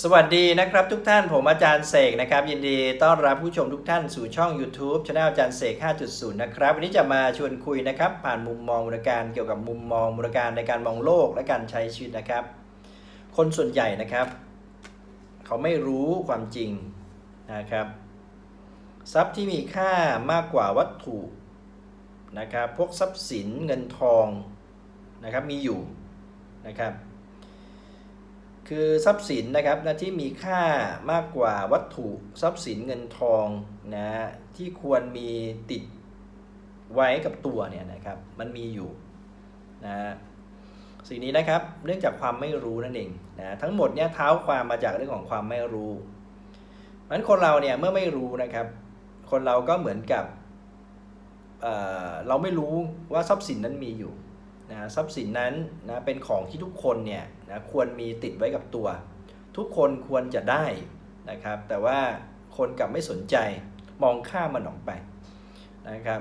สวัสดีนะครับทุกท่านผมอาจารย์เสกนะครับ ยินดีต้อนรับผู้ชมทุกท่านสู่ช่อง YouTube ช anel อาจารย์เสก 5.0 นะครับ วันนี้จะมาชวนคุยนะครับ ผ่านมุมมองมูลการเกี่ยวกับมุมมองมูลการในการมองโลกและการใช้ชีวิตนะครับ คนส่วนใหญ่นะครับ เขาไม่รู้ความจริงนะครับ ทรัพย์ที่มีค่ามากกว่าวัตถุนะครับพวกทรัพย์สินเงินทองนะครับมีอยู่นะครับ คือทรัพย์สินนะครับนะที่มีค่ามากกว่าวัตถุทรัพย์สินเงินทองนะที่ควรมีติดไว้กับตัวเนี่ยนะครับมันมีอยู่นะสิ่งนี้นะครับเนื่องจากความไม่รู้นั่นเองนะทั้งหมดเนี่ยเท้าความมาจากเรื่องของความไม่รู้เพราะฉะนั้นคนเราเนี่ยเมื่อไม่รู้นะครับ คนเราก็เหมือนกับเอ่อเราไม่รู้ว่าทรัพย์สินนั้นมีอยู่ นะทรัพย์สินนั้นนะเป็นของที่ทุกคนเนี่ยนะควรมีติดไว้กับตัว ทุกคนควรจะได้นะครับ แต่ว่าคนกลับไม่สนใจมองข้ามมันออกไปนะครับ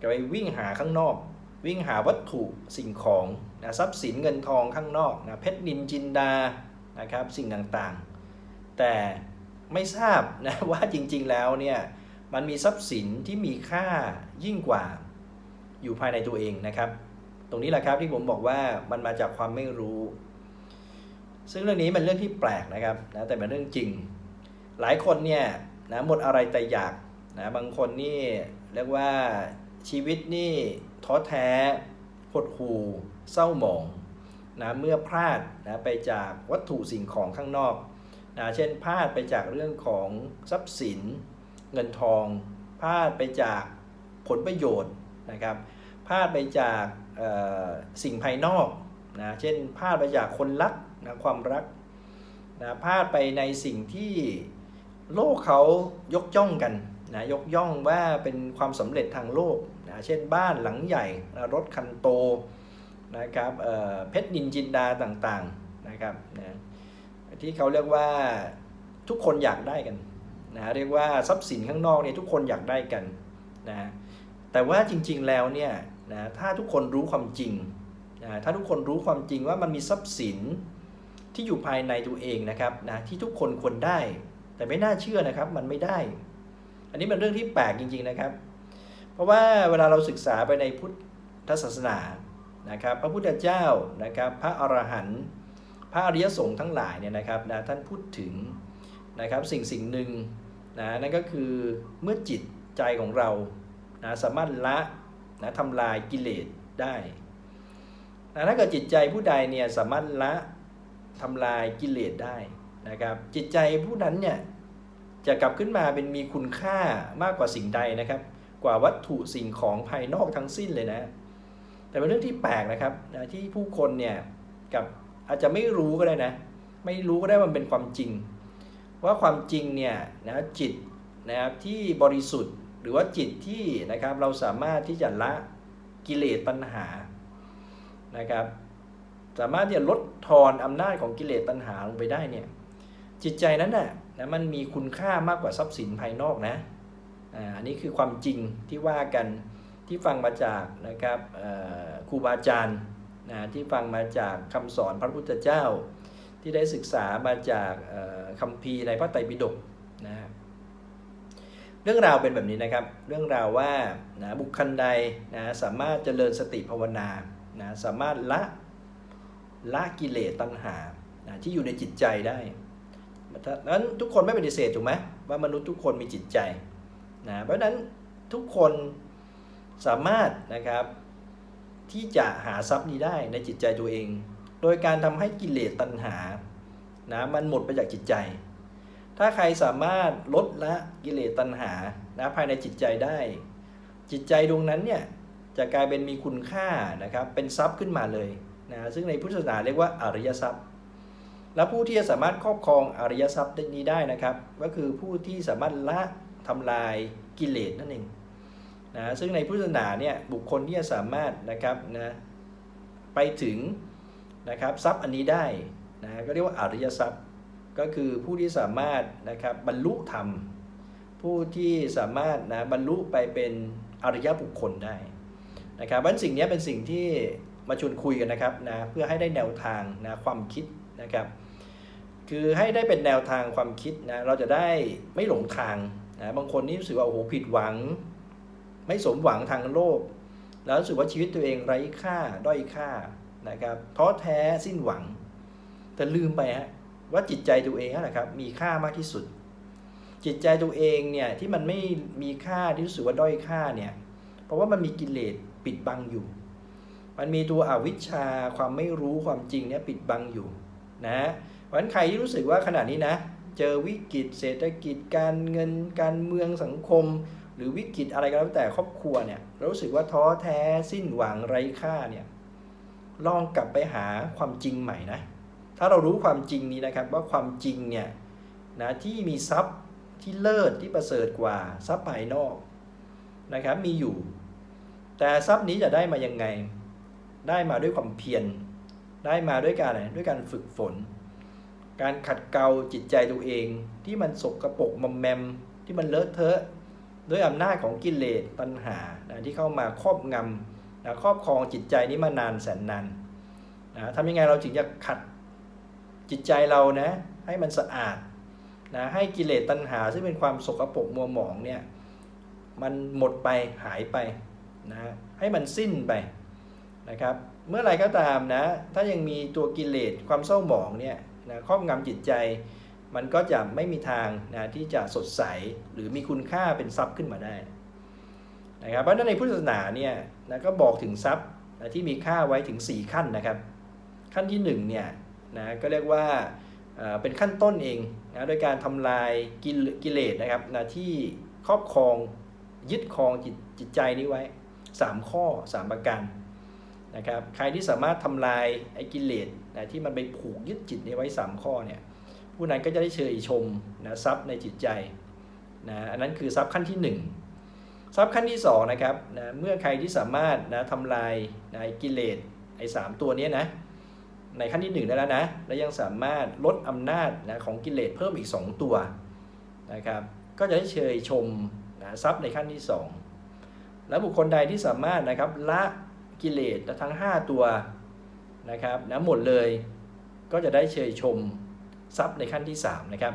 ก็ไปวิ่งหาข้างนอก วิ่งหาวัตถุสิ่งของนะทรัพย์สินเงินทองข้างนอกนะเพชรนินจินดานะครับสิ่งต่างๆ แต่ไม่ทราบนะว่าจริงๆแล้วเนี่ยมันมีทรัพย์สินที่มีค่ายิ่งกว่าอยู่ภายในตัวเองนะครับ ตรงนี้แหละครับที่ผมบอกว่ามันมาจากความไม่รู้ ซึ่งเรื่องนี้เป็นเรื่องที่แปลกนะครับนะแต่เป็นเรื่องจริง หลายคนเนี่ยนะหมดอะไรแต่อยากนะบางคนนี่เรียกว่าชีวิตนี่ท้อแท้หดหู่เศร้าหมองนะเมื่อพลาดนะไปจากวัตถุสิ่งของข้างนอกนะเช่นพลาดไปจากเรื่องของทรัพย์สิน เงินทองพลาดไปจากผลประโยชน์นะครับ พลาดไปจากสิ่งภายนอกนะเช่นพลาดไปจากคนรักนะความรักนะพลาดไปในสิ่งที่โลกเขายกย่องกันนะยกย่องว่าเป็นความสำเร็จทางโลกนะเช่นบ้านหลังใหญ่นะรถคันโตนะครับเเพชรนินจินดาต่างๆนะครับนะที่เขาเรียกว่าทุกคนอยากได้กันนะเรียกว่าทรัพย์สินข้างนอกเนี่ยทุกคนอยากได้กันนะแต่ว่าจริงๆแล้วเนี่ย นะถ้าทุกคนรู้ความจริงนะถ้าทุกคนรู้ความจริงว่ามันมีทรัพย์สินที่อยู่ภายในตัวเองนะครับนะที่ทุกคนควรได้ แต่ไม่น่าเชื่อนะครับมันไม่ได้ อันนี้เป็นเรื่องที่แปลกจริง ๆนะครับ เพราะว่าเวลาเราศึกษาไปในพุทธศาสนานะครับ พระพุทธเจ้านะครับ พระอรหันต์พระอริยสงฆ์ทั้งหลายเนี่ยนะครับนะท่านพูดถึงนะครับสิ่งสิ่งหนึ่งนะนั่นก็คือเมื่อจิตใจของเรานะสามารถละ นะทำลายกิเลสได้นะถ้าเกิดจิตใจผู้ใดเนี่ยสามารถละทำลายกิเลสได้นะครับ จิตใจผู้นั้นเนี่ยจะกลับขึ้นมาเป็นมีคุณค่ามากกว่าสิ่งใดนะครับ กว่าวัตถุสิ่งของภายนอกทั้งสิ้นเลยนะ แต่เป็นเรื่องที่แปลกนะครับนะที่ผู้คนเนี่ยกับอาจจะไม่รู้ก็ได้นะ ไม่รู้ก็ได้มันเป็นความจริง ว่าความจริงเนี่ยนะจิตนะครับที่บริสุทธิ์ หรือว่าจิตที่นะครับเราสามารถที่จะละกิเลสตัณหานะครับ สามารถที่จะลดทอนอำนาจของกิเลสตัณหาลงไปได้เนี่ยจิตใจนั้นน่ะนะมันมีคุณค่ามากกว่าทรัพย์สินภายนอกนะอ่าอันนี้คือความจริงที่ว่ากันที่ฟังมาจากนะครับครูบาอาจารย์นะที่ฟังมาจากคำสอนพระพุทธเจ้า ที่ได้ศึกษามาจากคัมภีร์ในพระไตรปิฎกนะครับ เรื่องราวเป็นแบบนี้นะครับ เรื่องราวว่านะบุคคลใดนะสามารถเจริญสติภาวนานะสามารถละละกิเลสตัณหานะที่อยู่ในจิตใจได้ดังนั้นทุกคนไม่ปฏิเสธถูกไหมว่ามนุษย์ทุกคนมีจิตใจนะเพราะฉะนั้นทุกคนสามารถนะครับที่จะหาทรัพย์นี้ได้ในจิตใจตัวเอง โดยการทำให้กิเลสตัณหานะมันหมดไปจากจิตใจ ถ้าใครสามารถลดละกิเลสตัณหานะภายในจิตใจได้ จิตใจดวงนั้นเนี่ยจะกลายเป็นมีคุณค่านะครับเป็นทรัพย์ขึ้นมาเลยนะซึ่งในพุทธศาสนาเรียกว่าอริยทรัพย์ และผู้ที่จะสามารถครอบครองอริยทรัพย์นี้ได้นะครับ ก็คือผู้ที่สามารถละทำลายกิเลสนั่นเองนะซึ่งในพุทธศาสนาเนี่ยบุคคลที่จะสามารถนะครับนะไปถึงนะครับทรัพย์อันนี้ได้นะก็เรียกว่าอริยทรัพย์ ก็คือผู้ที่สามารถนะครับบรรลุธรรม ผู้ที่สามารถนะบรรลุไปเป็นอริยบุคคลได้นะครับวันสิ่งนี้เป็นสิ่งที่มาชวนคุยกันนะครับนะเพื่อให้ได้แนวทางนะความคิดนะครับคือให้ได้เป็นแนวทางความคิดนะเราจะได้ไม่หลงทางนะบางคนนี่รู้สึกว่าโอ้โหผิดหวัง ไม่สมหวังทางโลก แล้วรู้สึกว่าชีวิตตัวเองไร้ค่าด้อยค่านะครับท้อแท้สิ้นหวัง แต่ลืมไปฮะ ว่าจิตใจตัวเองนั่นแหละครับมีค่ามากที่สุด จิตใจตัวเองเนี่ยที่มันไม่มีค่าที่รู้สึกว่าด้อยค่าเนี่ยเพราะว่ามันมีกิเลสปิดบังอยู่ มันมีตัวอวิชชาความไม่รู้ความจริงเนี่ยปิดบังอยู่นะเพราะฉะนั้นใครที่รู้สึกว่าขณะนี้นะเจอวิกฤตเศรษฐกิจการเงินการเมืองสังคม หรือวิกฤตอะไรก็แล้วแต่ครอบครัวเนี่ยรู้สึกว่าท้อแท้สิ้นหวังไร้ค่าเนี่ยลองกลับไปหาความจริงใหม่นะ ถ้าเรารู้ความจริงนี้นะครับว่าความจริงเนี่ยนะที่มีทรัพย์ที่เลิศที่ประเสริฐกว่าทรัพย์ภายนอกนะครับมีอยู่ แต่ทรัพย์นี้จะได้มายังไง ได้มาด้วยความเพียรได้มาด้วยการอะไรด้วยการฝึกฝน การขัดเกลาจิตใจตัวเอง ที่มันสกรปรกมอมแมม ที่มันเลอะเทอะด้วยอำนาจของกิเลสตัณหานะที่เข้ามาครอบงำนะครอบครองจิตใจนี้มานานแสนนานนะทำยังไงเราถึงจะขัด จิตใจเรานะให้มันสะอาดนะให้กิเลสตัณหาซึ่งเป็นความสกรปรกมัวหมองเนี่ยมันหมดไปหายไปนะให้มันสิ้นไปนะครับเมื่อไรก็ตามนะถ้ายังมีตัวกิเลสความเศร้าหมองเนี่ยนะครอบงำจิตใจ มันก็จะไม่มีทางนะที่จะสดใสหรือมีคุณค่าเป็นทรัพย์ขึ้นมาได้นะครับเพราะฉะนั้นในพุทธศาสนาเนี่ยนะก็บอกถึงทรัพย์นะที่มีค่าไว้ถึง 4 ขั้นนะครับ ขั้นที่1เนี่ย นะก็เรียกว่าเป็นขั้นต้นเองนะโดยการทำลายกิเลกิเลสนะครับนะที่ครอบครองยึดครองจิตจิตใจนี้ไว้ 3 ข้อ 3 ประการนะครับใครที่สามารถทำลายไอ้กิเลสนะที่มันไปผูกยึดจิตนี้ไว้ 3 ข้อเนี่ยผู้นั้นก็จะได้เชยชมนะทรัพย์ในจิตใจนะอันนั้นคือทรัพย์ขั้นที่ 1 ทรัพย์ขั้นที่2นะครับนะเมื่อใครที่สามารถนะทำลายนะกิเลสไอ้สามตัวนี้นะ ในขั้นที่ 1 ได้แล้วนะ และยังสามารถลดอำนาจนะของกิเลสเพิ่มอีก 2 ตัวนะครับ ก็จะได้เชยชมนะทรัพย์ในขั้นที่ 2 แล้วบุคคลใดที่สามารถนะครับละกิเลสทั้ง 5 ตัวนะครับนะหมดเลยก็จะได้เชยชมทรัพย์ในขั้นที่ 3 นะครับ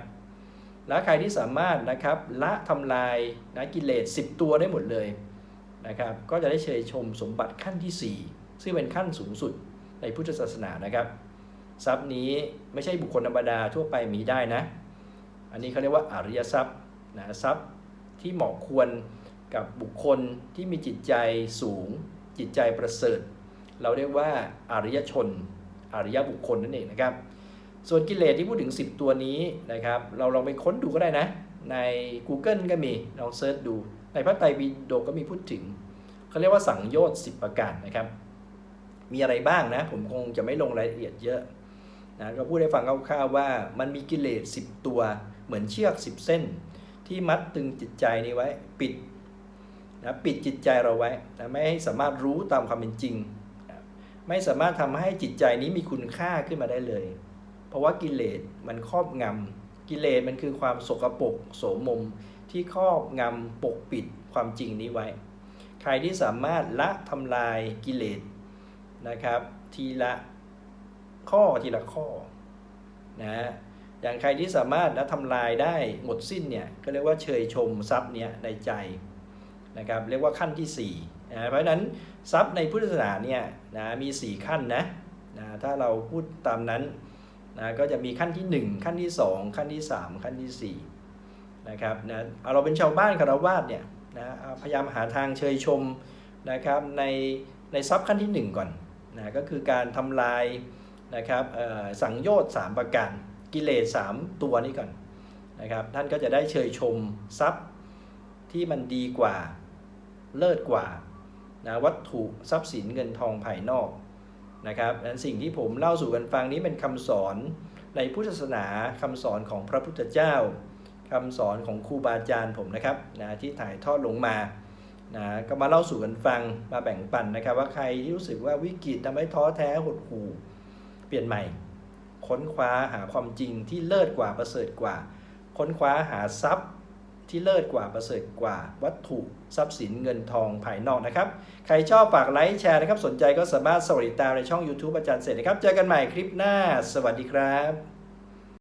แล้วใครที่สามารถนะครับละทำลายนะกิเลส10 ตัวได้หมดเลยนะครับ ก็จะได้เชยชมสมบัติขั้นที่ 4 ซึ่งเป็นขั้นสูงสุด ในพุทธศาสนานะครับ ทรัพย์นี้ไม่ใช่บุคคลธรรมดาทั่วไปมีได้นะ อันนี้เขาเรียกว่าอริยทรัพย์นะทรัพย์ที่เหมาะควรกับบุคคลที่มีจิตใจสูง จิตใจประเสริฐ เราเรียกว่าอริยชนอริยบุคคลนั่นเองนะครับ ส่วนกิเลสที่พูดถึง 10 ตัวนี้นะครับ เราลองไปค้นดูก็ได้นะ ใน Google ก็มีลองเซิร์ชดู ในพระไตรปิฎกก็มีพูดถึงเขาเรียกว่าสังโยชน์10 ประการนะครับ มีอะไรบ้างนะ ผมคงจะไม่ลงรายละเอียดเยอะนะก็พูดให้ฟังคร่าวๆว่ามันมีกิเลส10 ตัว เหมือนเชือก 10 เส้น ที่มัดตึงจิตใจนี้ไว้ ปิดนะปิดจิตใจเราไว้นะไม่ให้สามารถรู้ตามความเป็นจริง ไม่สามารถทำให้จิตใจนี้มีคุณค่าขึ้นมาได้เลย เพราะว่ากิเลสมันครอบงำกิเลสมันคือความสกปรกโสมม ที่ครอบงำปกปิดความจริงนี้ไว้ ใครที่สามารถละทำลายกิเลส นะครับ ทีละข้อทีละข้อนะอย่างใครที่สามารถละทำลายได้หมดสิ้นเนี่ยก็เรียกว่าเชยชมทรัพย์เนี่ยในใจนะครับเรียกว่าขั้นที่4นะเพราะฉะนั้นทรัพย์ในพุทธศาสนาเนี่ยนะมี 4 ขั้นนะนะถ้าเราพูดตามนั้นนะก็จะมีขั้นที่ 1 ขั้นที่ 2 ขั้นที่ 3 ขั้นที่4นะครับนะเอาเราเป็นชาวบ้านคารวาสเนี่ยนะพยายามหาทางเชยชมนะครับในในทรัพย์ขั้นที่ 1 ก่อน นะก็คือการทำลายนะครับสังโยชน์3ประการกิเลส3ตัวนี้ก่อนนะครับท่านก็จะได้เชยชมทรัพย์ที่มันดีกว่าเลิศกว่านะวัตถุทรัพย์สินเงินทองภายนอกนะครับนั้นสิ่งที่ผมเล่าสู่กันฟังนี้เป็นคำสอนในพุทธศาสนาคำสอนของพระพุทธเจ้าคำสอนของครูบาอาจารย์ผมนะครับนะที่ถ่ายทอดลงมา นะก็มาเล่าสู่กันฟังมาแบ่งปันนะครับ ว่าใครที่รู้สึกว่าวิกฤตทำให้ท้อแท้หดหู่เปลี่ยนใหม่ ค้นคว้าหาความจริงที่เลิศกว่าประเสริฐกว่า ค้นคว้าหาทรัพย์ที่เลิศกว่าประเสริฐกว่า วัตถุทรัพย์สินเงินทองภายนอกนะครับ ใครชอบฝากไลค์แชร์นะครับ สนใจก็สามารถสวัสดีตามในช่อง YouTube อาจารย์เสร็จนะครับ เจอกันใหม่คลิปหน้า สวัสดีครับ